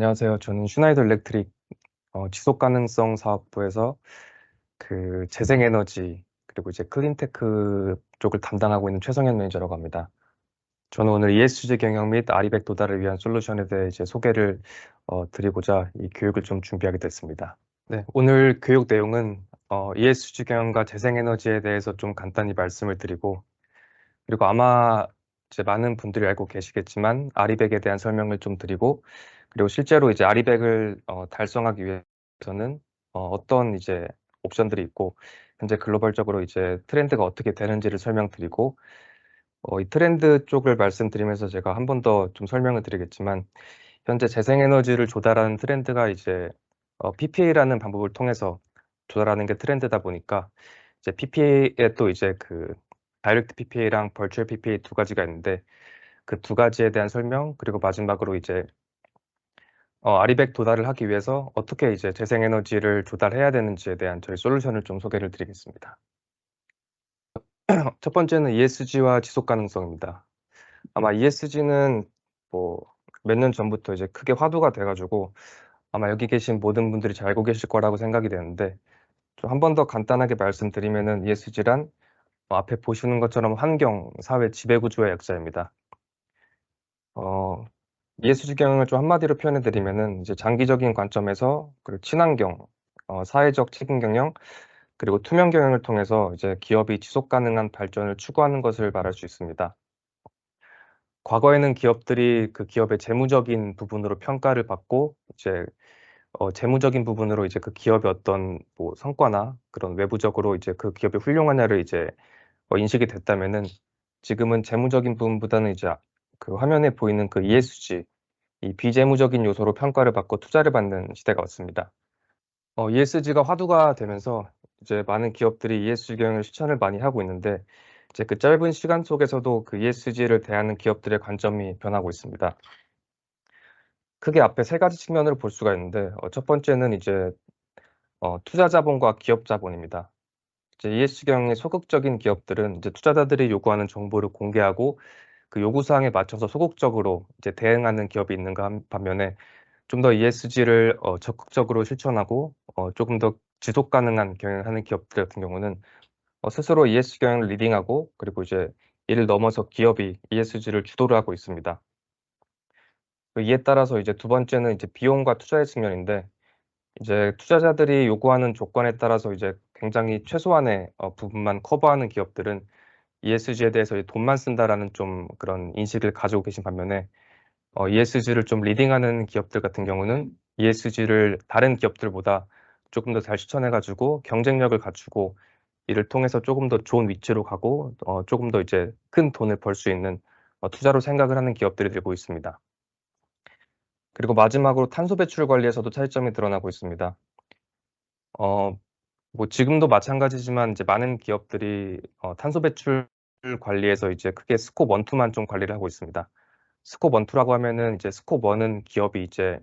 안녕하세요. 저는 슈나이더 일렉트릭 어, 지속 가능성 사업부에서 그 재생 에너지 그리고 이제 클린테크 쪽을 담당하고 있는 최성현 매니저라고 합니다. 저는 오늘 ESG 경영 및 아리백 도달을 위한 솔루션에 대해 이제 소개를 어, 드리고자 이 교육을 좀 준비하게 됐습니다. 네, 오늘 교육 내용은 어, ESG 경영과 재생 에너지에 대해서 좀 간단히 말씀을 드리고 그리고 아마 이제 많은 분들이 알고 계시겠지만 아리백에 대한 설명을 좀 드리고 그리고 실제로 이제 아리백을 어, 달성하기 위해서는 어, 떤 이제 옵션들이 있고 현재 글로벌적으로 이제 트렌드가 어떻게 되는지를 설명드리고 어, 이 트렌드 쪽을 말씀드리면서 제가 한 번 더 좀 설명을 드리겠지만 현재 재생에너지를 조달하는 트렌드가 이제 어, PPA라는 방법을 통해서 조달하는 게 트렌드다 보니까 이제 PPA에 또 이제 그 다이렉트 PPA랑 벌추얼 PPA 두 가지가 있는데 그 두 가지에 대한 설명 그리고 마지막으로 이제 어, 아리백 도달을 하기 위해서 어떻게 이제 재생에너지를 조달해야 되는지에 대한 저희 솔루션을 좀 소개를 드리겠습니다. 첫 번째는 ESG와 지속 가능성입니다. 아마 ESG는 뭐 몇 년 전부터 이제 크게 화두가 돼가지고 아마 여기 계신 모든 분들이 잘 알고 계실 거라고 생각이 되는데 좀 한 번 더 간단하게 말씀드리면은 ESG란 뭐 앞에 보시는 것처럼 환경, 사회, 지배구조의 약자입니다. 어, ESG 경영을 좀 한마디로 표현해 드리면은 이제 장기적인 관점에서 그리고 친환경, 어, 사회적 책임 경영 그리고 투명 경영을 통해서 이제 기업이 지속 가능한 발전을 추구하는 것을 말할 수 있습니다. 과거에는 기업들이 그 기업의 재무적인 부분으로 평가를 받고 이제 어, 재무적인 부분으로 이제 그 기업의 어떤 뭐 성과나 그런 외부적으로 이제 그 기업의 훌륭하냐를 이제 어, 인식이 됐다면은 지금은 재무적인 부분보다는 이제 그 화면에 보이는 그 ESG, 이 비재무적인 요소로 평가를 받고 투자를 받는 시대가 왔습니다. 어, ESG가 화두가 되면서 이제 많은 기업들이 ESG 경영을 실천을 많이 하고 있는데 이제 그 짧은 시간 속에서도 그 ESG를 대하는 기업들의 관점이 변하고 있습니다. 크게 앞에 세 가지 측면으로 볼 수가 있는데 어, 첫 번째는 이제 어, 투자 자본과 기업 자본입니다. 이제 ESG 경영의 소극적인 기업들은 이제 투자자들이 요구하는 정보를 공개하고 그 요구 사항에 맞춰서 소극적으로 이제 대응하는 기업이 있는가 반면에 좀 더 ESG를 어, 적극적으로 실천하고 어, 조금 더 지속 가능한 경영을 하는 기업들 같은 경우는 어, 스스로 ESG 경영을 리딩하고 그리고 이제 이를 넘어서 기업이 ESG를 주도를 하고 있습니다. 그 이에 따라서 이제 두 번째는 이제 비용과 투자의 측면인데 이제 투자자들이 요구하는 조건에 따라서 이제 굉장히 최소한의 어, 부분만 커버하는 기업들은 ESG에 대해서 돈만 쓴다라는 좀 그런 인식을 가지고 계신 반면에 어, ESG를 좀 리딩하는 기업들 같은 경우는 ESG를 다른 기업들보다 조금 더 잘 추천해가지고 경쟁력을 갖추고 이를 통해서 조금 더 좋은 위치로 가고 어, 조금 더 이제 큰 돈을 벌 수 있는 어, 투자로 생각을 하는 기업들이 되고 있습니다. 그리고 마지막으로 탄소 배출 관리에서도 차이점이 드러나고 있습니다. 어, 뭐 지금도 마찬가지지만 이제 많은 기업들이 어, 탄소 배출 관리에서 이제 크게 스콥 1, 2만 좀 관리를 하고 있습니다. 스콥 1, 2라고 하면은 이제 스콥 1은 기업이 이제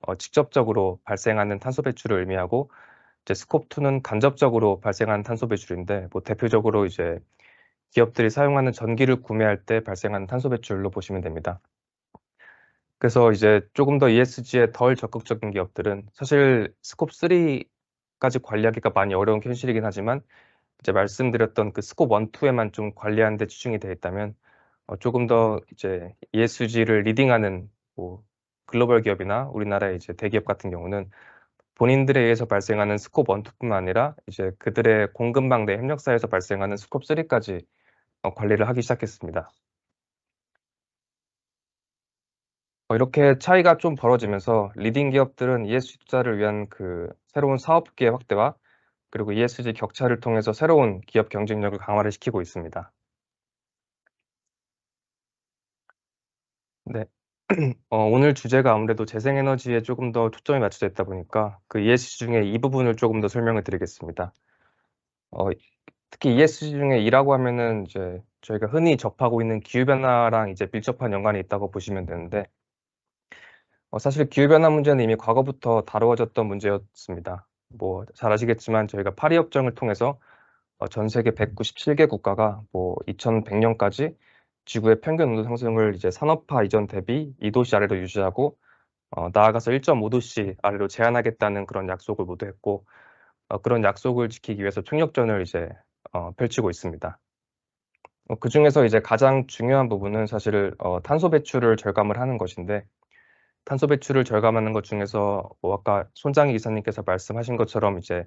어, 직접적으로 발생하는 탄소 배출을 의미하고 이제 스콥 2는 간접적으로 발생하는 탄소 배출인데 뭐 대표적으로 이제 기업들이 사용하는 전기를 구매할 때 발생하는 탄소 배출로 보시면 됩니다. 그래서 이제 조금 더 ESG에 덜 적극적인 기업들은 사실 스콥 3 까지 관리하기가 많이 어려운 현실이긴 하지만 이제 말씀드렸던 그 스콥 1, 2에만 좀 관리하는 데 집중이 되어 있다면 어, 조금 더 이제 ESG를 리딩하는 뭐 글로벌 기업이나 우리나라의 이제 대기업 같은 경우는 본인들에 의해서 발생하는 스콥 1, 2뿐만 아니라 이제 그들의 공급망 내 협력사에서 발생하는 스콥 3까지 어, 관리를 하기 시작했습니다. 어, 이렇게 차이가 좀 벌어지면서 리딩 기업들은 ESG 투자를 위한 그 새로운 사업계 확대와 그리고 ESG 격차를 통해서 새로운 기업 경쟁력을 강화를 시키고 있습니다. 네. 어, 오늘 주제가 아무래도 재생에너지에 조금 더 초점이 맞춰져 있다 보니까 그 ESG 중에 이 부분을 조금 더 설명을 드리겠습니다. 어, 특히 ESG 중에 이라고 하면은 이제 저희가 흔히 접하고 있는 기후변화랑 이제 밀접한 연관이 있다고 보시면 되는데 어, 사실 기후변화 문제는 이미 과거부터 다루어졌던 문제였습니다. 뭐 잘 아시겠지만 저희가 파리 협정을 통해서 어, 전 세계 197개 국가가 뭐 2100년까지 지구의 평균 온도 상승을 이제 산업화 이전 대비 2도씨 아래로 유지하고 어 나아가서 1.5°C 아래로 제한하겠다는 그런 약속을 모두 했고 어 그런 약속을 지키기 위해서 총력전을 이제 어 펼치고 있습니다. 어 그 중에서 이제 가장 중요한 부분은 사실 어 탄소 배출을 절감을 하는 것인데 탄소 배출을 절감하는 것 중에서 뭐 아까 손장희 이사님께서 말씀하신 것처럼 이제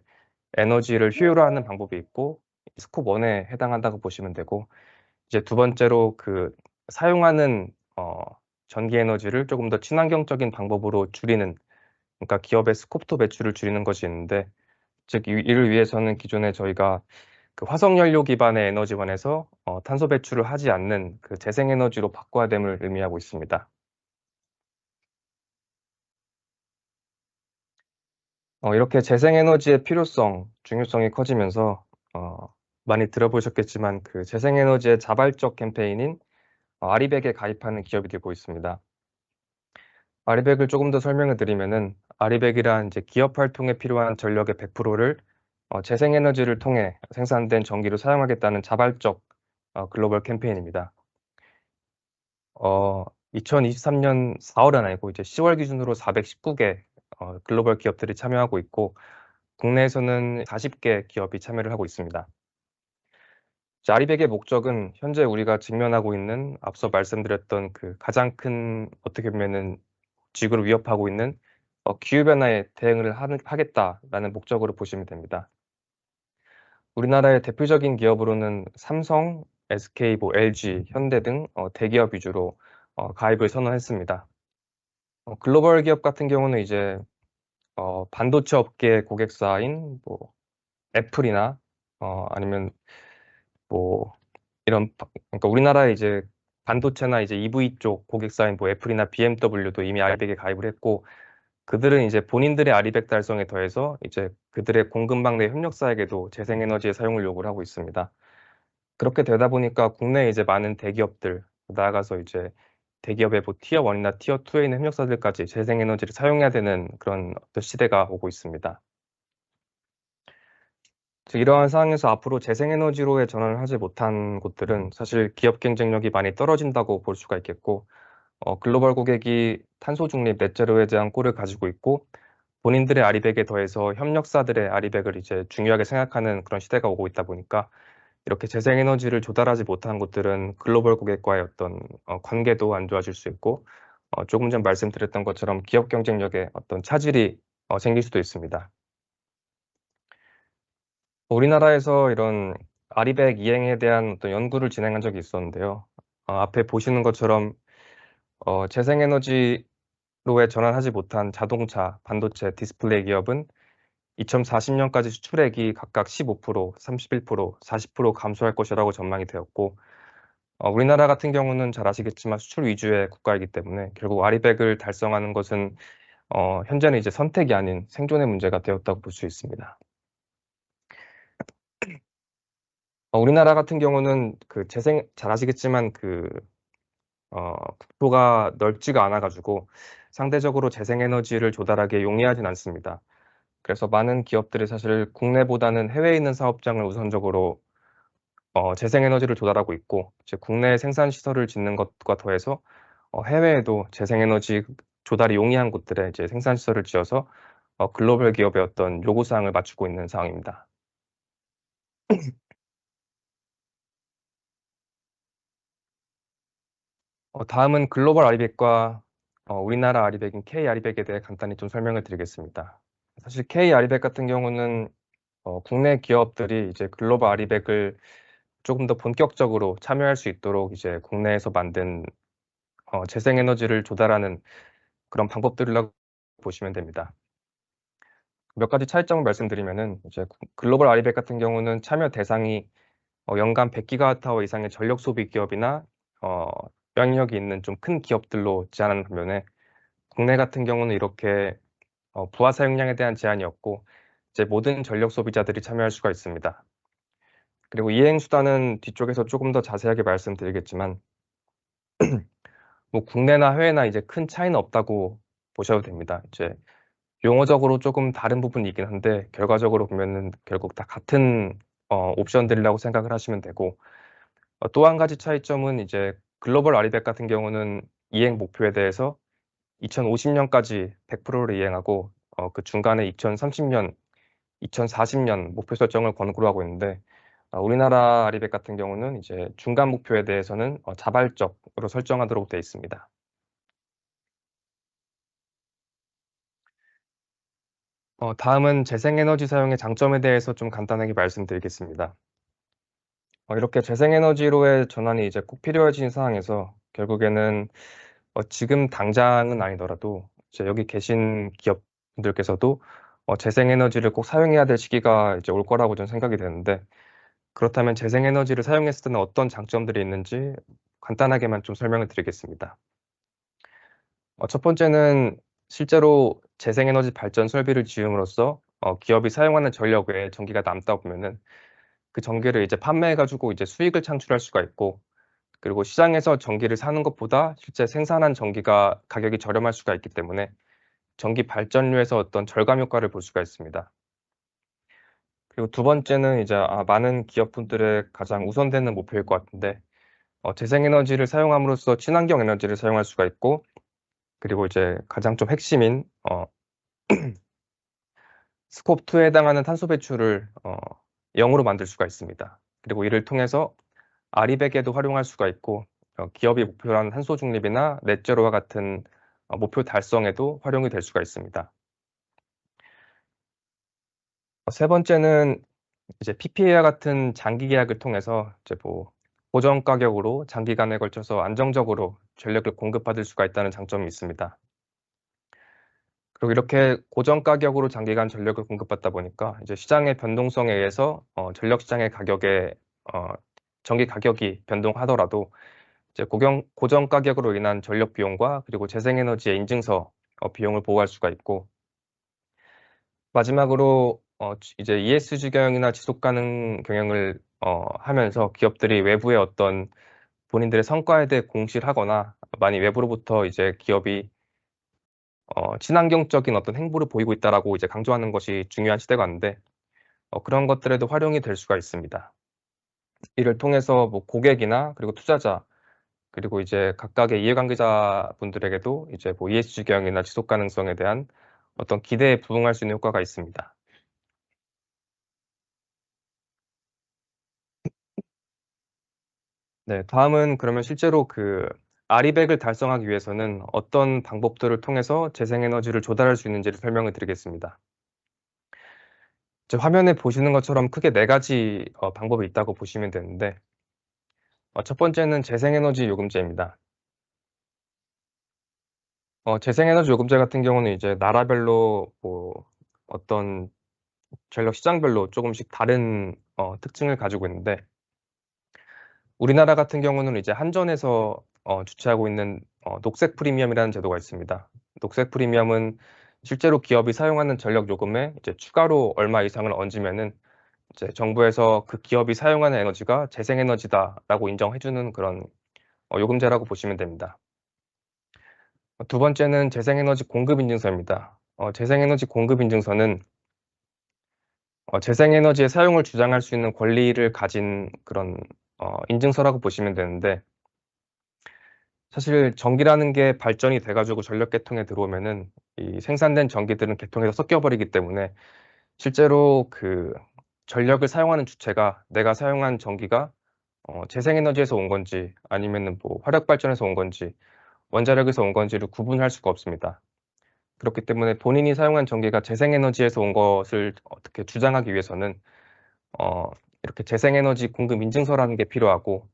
에너지를 효율화하는 방법이 있고 스콥 1에 해당한다고 보시면 되고 이제 두 번째로 그 사용하는 어 전기 에너지를 조금 더 친환경적인 방법으로 줄이는 그러니까 기업의 스콥 2 배출을 줄이는 것이 있는데 즉이 이를 위해서는 기존에 저희가 그 화석 연료 기반의 에너지원에서 어 탄소 배출을 하지 않는 그 재생 에너지로 바꿔야 됨을 의미하고 있습니다. 어 이렇게 재생 에너지의 필요성, 중요성이 커지면서 어 많이 들어보셨겠지만 그 재생 에너지의 자발적 캠페인인 어 아리백에 가입하는 기업이 늘고 있습니다. 아리백을 조금 더 설명을 드리면은 아리백이란 이제 기업 활동에 필요한 전력의 100%를 어 재생 에너지를 통해 생산된 전기로 사용하겠다는 자발적 어 글로벌 캠페인입니다. 어 2023년 4월은 아니고 이제 10월 기준으로 419개 어 글로벌 기업들이 참여하고 있고 국내에서는 40개 기업이 참여를 하고 있습니다. 이제 아리백의 목적은 현재 우리가 직면하고 있는 앞서 말씀드렸던 그 가장 큰 어떻게 보면은 지구를 위협하고 있는 어 기후 변화에 대응을 하겠다라는 목적으로 보시면 됩니다. 우리나라의 대표적인 기업으로는 삼성, SK, 뭐 LG, 현대 등 어 대기업 위주로 어 가입을 선언했습니다. 어 글로벌 기업 같은 경우는 이제 어 반도체 업계 고객사인 뭐 애플이나 어 아니면 뭐 이런 바 그러니까 우리나라에 이제 반도체나 이제 EV 쪽 고객사인 뭐 애플이나 BMW도 이미 아리백에 가입을 했고 그들은 이제 본인들의 아리백 달성에 더해서 이제 그들의 공급망 내 협력사에게도 재생 에너지의 사용을 요구를 하고 있습니다. 그렇게 되다 보니까 국내에 이제 많은 대기업들 나아가서 이제 대기업의 뭐 티어 1이나 티어 2에 있는 협력사들까지 재생 에너지를 사용해야 되는 그런 시대가 오고 있습니다. 즉 이러한 상황에서 앞으로 재생 에너지로의 전환을 하지 못한 곳들은 사실 기업 경쟁력이 많이 떨어진다고 볼 수가 있겠고 어 글로벌 고객이 탄소 중립 넷 제로에 대한 꼴을 가지고 있고 본인들의 아리백에 더해서 협력사들의 아리백을 이제 중요하게 생각하는 그런 시대가 오고 있다 보니까 이렇게 재생 에너지를 조달하지 못한 곳들은 글로벌 고객과의 어떤 어 관계도 안 좋아질 수 있고 어 조금 전 말씀드렸던 것처럼 기업 경쟁력에 어떤 차질이 어 생길 수도 있습니다. 우리나라에서 이런 아리백 이행에 대한 어떤 연구를 진행한 적이 있었는데요. 어 앞에 보시는 것처럼 어 재생 에너지로의 전환하지 못한 자동차, 반도체, 디스플레이 기업은 2040년까지 수출액이 각각 15%, 31%, 40% 감소할 것이라고 전망이 되었고 어 우리나라 같은 경우는 잘 아시겠지만 수출 위주의 국가이기 때문에 결국 아리백을 달성하는 것은 어 현재는 이제 선택이 아닌 생존의 문제가 되었다고 볼 수 있습니다. 어 우리나라 같은 경우는 그 재생 잘 아시겠지만 그 어 국토가 넓지가 않아 가지고 상대적으로 재생 에너지를 조달하기에 용이하진 않습니다. 그래서 많은 기업들이 사실 국내보다는 해외에 있는 사업장을 우선적으로 어 재생 에너지를 조달하고 있고 국내에 생산 시설을 짓는 것과 더해서 어 해외에도 재생 에너지 조달이 용이한 곳들에 이제 생산 시설을 지어서 어 글로벌 기업의 어떤 요구 사항을 맞추고 있는 상황입니다. 어 다음은 글로벌 아리백과 어 우리나라 아리백인 K 아리백에 대해 간단히 좀 설명을 드리겠습니다. 사실 K 아리백 같은 경우는 어 국내 기업들이 이제 글로벌 아리백을 조금 더 본격적으로 참여할 수 있도록 이제 국내에서 만든 어 재생 에너지를 조달하는 그런 방법들이라고 보시면 됩니다. 몇 가지 차이점을 말씀드리면은 이제 글로벌 아리백 같은 경우는 참여 대상이 어 연간 100기가와트 이상의 전력 소비 기업이나 어 영향력이 있는 좀 큰 기업들로 제한하는 반면에 국내 같은 경우는 이렇게 어 부하 사용량에 대한 제한이 없고 이제 모든 전력 소비자들이 참여할 수가 있습니다. 그리고 이행 수단은 뒤쪽에서 조금 더 자세하게 말씀드리겠지만 뭐 국내나 해외나 이제 큰 차이는 없다고 보셔도 됩니다. 이제 용어적으로 조금 다른 부분이 있긴 한데 결과적으로 보면은 결국 다 같은 어 옵션들이라고 생각을 하시면 되고 어 또한 가지 차이점은 이제 글로벌 아리백 같은 경우는 이행 목표에 대해서 2050년까지 100%를 이행하고 어, 그 중간에 2030년, 2040년 목표 설정을 권고를 하고 있는데 어, 우리나라 아리백 같은 경우는 이제 중간 목표에 대해서는 어, 자발적으로 설정하도록 되어 있습니다. 어, 다음은 재생에너지 사용의 장점에 대해서 좀 간단하게 말씀드리겠습니다. 어, 이렇게 재생에너지로의 전환이 이제 꼭 필요해진 상황에서 결국에는 어, 지금 당장은 아니더라도 이제 여기 계신 기업분들께서도 어, 재생에너지를 꼭 사용해야 될 시기가 이제 올 거라고 저는 생각이 되는데 그렇다면 재생에너지를 사용했을 때는 어떤 장점들이 있는지 간단하게만 좀 설명을 드리겠습니다. 어, 첫 번째는 실제로 재생에너지 발전 설비를 지음으로써 어, 기업이 사용하는 전력 외에 전기가 남다 보면은 그 전기를 이제 판매해가지고 이제 수익을 창출할 수가 있고 그리고 시장에서 전기를 사는 것보다 실제 생산한 전기가 가격이 저렴할 수가 있기 때문에 전기 발전료에서 어떤 절감 효과를 볼 수가 있습니다. 그리고 두 번째는 이제 아, 많은 기업분들의 가장 우선되는 목표일 것 같은데 어, 재생에너지를 사용함으로써 친환경 에너지를 사용할 수가 있고 그리고 이제 가장 좀 핵심인 어, 스콥 2에 해당하는 탄소 배출을 어, 0으로 만들 수가 있습니다. 그리고 이를 통해서 아리백에도 활용할 수가 있고 어, 기업이 목표한 탄소 중립이나 넷제로와 같은 어, 목표 달성에도 활용이 될 수가 있습니다. 어, 세 번째는 이제 PPA와 같은 장기 계약을 통해서 이제 뭐 고정 가격으로 장기간에 걸쳐서 안정적으로 전력을 공급받을 수가 있다는 장점이 있습니다. 그리고 이렇게 고정 가격으로 장기간 전력을 공급받다 보니까 이제 시장의 변동성에 의해서 어, 전력 시장의 가격에 어, 전기 가격이 변동하더라도 이제 고경, 고정 가격으로 인한 전력 비용과 그리고 재생에너지의 인증서 어, 비용을 보호할 수가 있고 마지막으로 어, 이제 ESG 경영이나 지속 가능 경영을 어, 하면서 기업들이 외부의 어떤 본인들의 성과에 대해 공시를 하거나 많이 외부로부터 이제 기업이 어, 친환경적인 어떤 행보를 보이고 있다라고 이제 강조하는 것이 중요한 시대가 왔는데 어, 그런 것들에도 활용이 될 수가 있습니다. 이를 통해서 뭐 고객이나 그리고 투자자 그리고 이제 각각의 이해관계자 분들에게도 이제 뭐 ESG 경영이나 지속 가능성에 대한 어떤 기대에 부응할 수 있는 효과가 있습니다. 네, 다음은 그러면 실제로 그 아리백을 달성하기 위해서는 어떤 방법들을 통해서 재생에너지를 조달할 수 있는지를 설명을 드리겠습니다. 화면에 보시는 것처럼 크게 네 가지 어, 방법이 있다고 보시면 되는데 어, 첫 번째는 재생에너지 요금제입니다. 어, 재생에너지 요금제 같은 경우는 이제 나라별로 뭐 어떤 전력 시장별로 조금씩 다른 어, 특징을 가지고 있는데 우리나라 같은 경우는 이제 한전에서 어, 주최하고 있는 어, 녹색 프리미엄이라는 제도가 있습니다. 녹색 프리미엄은 실제로 기업이 사용하는 전력 요금에 이제 추가로 얼마 이상을 얹으면은 이제 정부에서 그 기업이 사용하는 에너지가 재생에너지다라고 인정해주는 그런 어, 요금제라고 보시면 됩니다. 두 번째는 재생에너지 공급 인증서입니다. 어, 재생에너지 공급 인증서는 어, 재생에너지의 사용을 주장할 수 있는 권리를 가진 그런 어, 인증서라고 보시면 되는데 사실 전기라는 게 발전이 돼 가지고 전력 계통에 들어오면은 이 생산된 전기들은 계통에서 섞여 버리기 때문에 실제로 그 전력을 사용하는 주체가 내가 사용한 전기가 어, 재생에너지에서 온 건지 아니면은 뭐 화력 발전에서 온 건지 원자력에서 온 건지를 구분할 수가 없습니다. 그렇기 때문에 본인이 사용한 전기가 재생에너지에서 온 것을 어떻게 주장하기 위해서는 어, 이렇게 재생에너지 공급 인증서라는 게 필요하고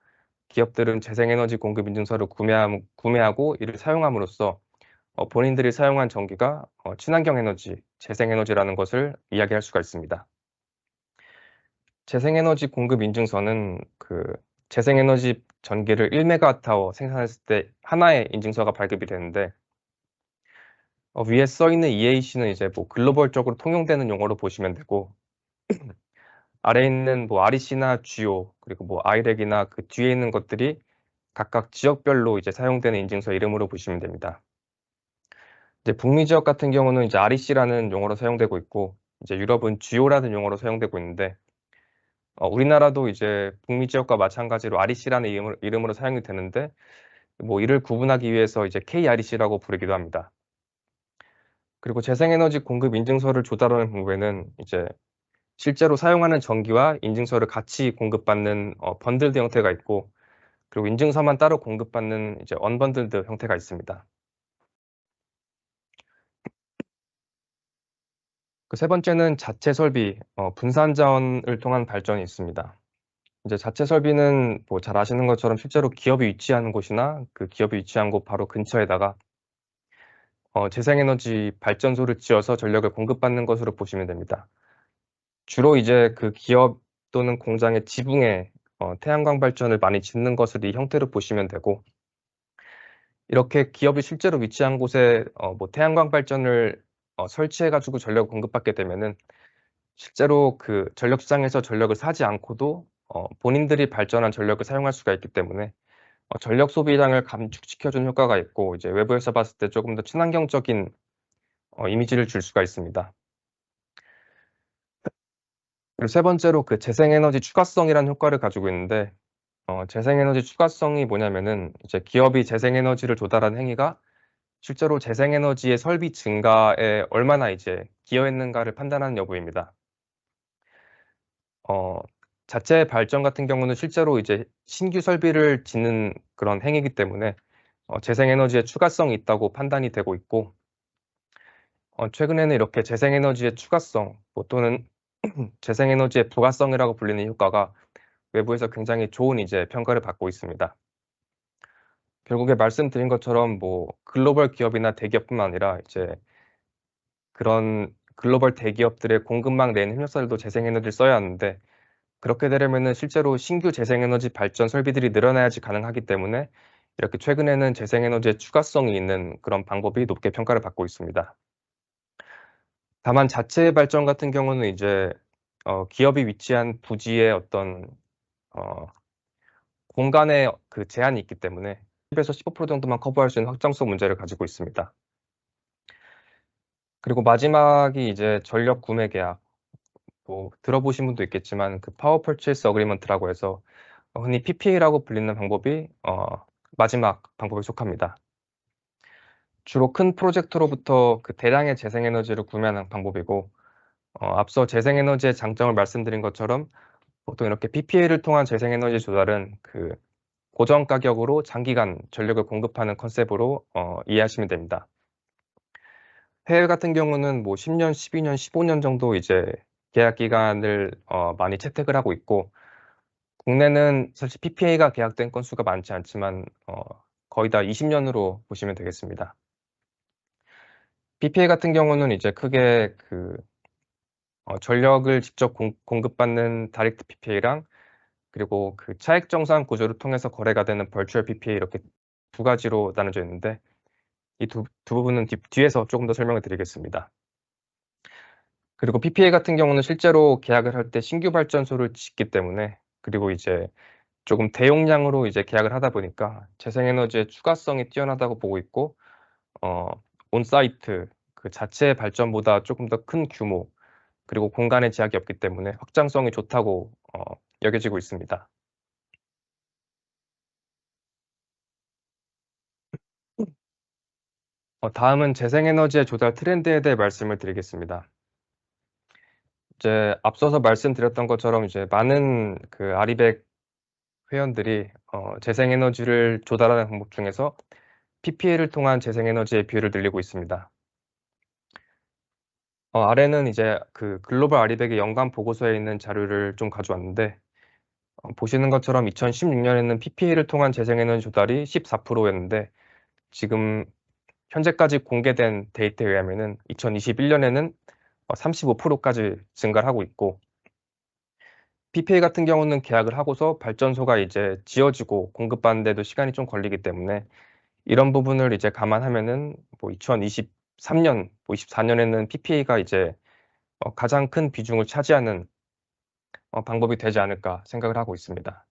기업들은 재생에너지 공급 인증서를 구매함, 구매하고 이를 사용함으로써 어, 본인들이 사용한 전기가 어, 친환경 에너지, 재생에너지라는 것을 이야기할 수가 있습니다. 재생에너지 공급 인증서는 그 재생에너지 전기를 1메가와트아워 생산했을 때 하나의 인증서가 발급이 되는데 어, 위에 써 있는 EAC는 이제 뭐 글로벌적으로 통용되는 용어로 보시면 되고 아래에 있는 뭐 REC나 GEO 그리고 뭐 IREC이나 그 뒤에 있는 것들이 각각 지역별로 이제 사용되는 인증서 이름으로 보시면 됩니다. 이제 북미 지역 같은 경우는 이제 REC라는 용어로 사용되고 있고 이제 유럽은 GEO라는 용어로 사용되고 있는데 어, 우리나라도 이제 북미 지역과 마찬가지로 REC라는 이름으로, 이름으로 사용이 되는데 뭐 이를 구분하기 위해서 이제 KREC라고 부르기도 합니다. 그리고 재생에너지 공급 인증서를 조달하는 경우에는 이제 실제로 사용하는 전기와 인증서를 같이 공급받는 어, 번들드 형태가 있고 그리고 인증서만 따로 공급받는 이제 언번들드 형태가 있습니다. 그 세 번째는 자체 설비, 어, 분산 자원을 통한 발전이 있습니다. 이제 자체 설비는 뭐 잘 아시는 것처럼 실제로 기업이 위치하는 곳이나 그 기업이 위치한 곳 바로 근처에다가 어, 재생에너지 발전소를 지어서 전력을 공급받는 것으로 보시면 됩니다. 주로 이제 그 기업 또는 공장의 지붕에 어, 태양광 발전을 많이 짓는 것을 이 형태로 보시면 되고 이렇게 기업이 실제로 위치한 곳에 어, 뭐 태양광 발전을 어, 설치해 가지고 전력을 공급받게 되면은 실제로 그 전력 시장에서 전력을 사지 않고도 어, 본인들이 발전한 전력을 사용할 수가 있기 때문에 어, 전력 소비량을 감축시켜주는 효과가 있고 이제 외부에서 봤을 때 조금 더 친환경적인 어, 이미지를 줄 수가 있습니다. 그리고 세 번째로 그 재생에너지 추가성이라는 효과를 가지고 있는데 어, 재생에너지 추가성이 뭐냐면은 이제 기업이 재생에너지를 조달한 행위가 실제로 재생에너지의 설비 증가에 얼마나 이제 기여했는가를 판단하는 여부입니다. 어, 자체 발전 같은 경우는 실제로 이제 신규 설비를 짓는 그런 행위이기 때문에 어, 재생에너지의 추가성이 있다고 판단이 되고 있고 어, 최근에는 이렇게 재생에너지의 추가성 뭐 또는 재생에너지의 부가성이라고 불리는 효과가 외부에서 굉장히 좋은 이제 평가를 받고 있습니다. 결국에 말씀드린 것처럼 뭐 글로벌 기업이나 대기업뿐만 아니라 이제 그런 글로벌 대기업들의 공급망 내인 협력사들도 재생에너지를 써야 하는데 그렇게 되려면은 실제로 신규 재생에너지 발전 설비들이 늘어나야지 가능하기 때문에 이렇게 최근에는 재생에너지의 추가성이 있는 그런 방법이 높게 평가를 받고 있습니다. 다만 자체 발전 같은 경우는 이제 어, 기업이 위치한 부지의 어떤 어, 공간에 그 제한이 있기 때문에 10에서 15% 정도만 커버할 수 있는 확장성 문제를 가지고 있습니다. 그리고 마지막이 이제 전력 구매 계약. 뭐 들어보신 분도 있겠지만 그 파워 퍼체스 어그리먼트라고 해서 흔히 PPA라고 불리는 방법이 어, 마지막 방법에 속합니다. 주로 큰 프로젝트로부터 그 대량의 재생에너지를 구매하는 방법이고 어, 앞서 재생에너지의 장점을 말씀드린 것처럼 보통 이렇게 PPA를 통한 재생에너지 조달은 그 고정 가격으로 장기간 전력을 공급하는 컨셉으로 어, 이해하시면 됩니다. 해외 같은 경우는 뭐 10년, 12년, 15년 정도 이제 계약 기간을 어, 많이 채택을 하고 있고 국내는 사실 PPA가 계약된 건수가 많지 않지만 어, 거의 다 20년으로 보시면 되겠습니다. PPA 같은 경우는 이제 크게 그 어, 전력을 직접 공, 공급받는 다이렉트 PPA랑 그리고 그 차액 정산 구조를 통해서 거래가 되는 벌추얼 PPA 이렇게 두 가지로 나눠져 있는데 이 두 두 부분은 뒤, 뒤에서 조금 더 설명을 드리겠습니다. 그리고 PPA 같은 경우는 실제로 계약을 할 때 신규 발전소를 짓기 때문에 그리고 이제 조금 대용량으로 이제 계약을 하다 보니까 재생에너지의 추가성이 뛰어나다고 보고 있고 어, 온사이트 그 자체 발전보다 조금 더 큰 규모 그리고 공간의 제약이 없기 때문에 확장성이 좋다고 어, 여겨지고 있습니다. 어, 다음은 재생에너지의 조달 트렌드에 대해 말씀을 드리겠습니다. 이제 앞서서 말씀드렸던 것처럼 이제 많은 그 아리백 회원들이 어, 재생에너지를 조달하는 방법 중에서 PPA를 통한 재생에너지의 비율을 늘리고 있습니다. 어, 아래는 이제 그 글로벌 아리백의 연간 보고서에 있는 자료를 좀 가져왔는데 어, 보시는 것처럼 2016년에는 PPA를 통한 재생에너지 조달이 14%였는데 지금 현재까지 공개된 데이터에 의하면은 2021년에는 35%까지 증가를 하고 있고 PPA 같은 경우는 계약을 하고서 발전소가 이제 지어지고 공급받는 데도 시간이 좀 걸리기 때문에 이런 부분을 이제 감안하면은 뭐 2023년, 뭐 24년에는 PPA가 이제 어, 가장 큰 비중을 차지하는 어, 방법이 되지 않을까 생각을 하고 있습니다.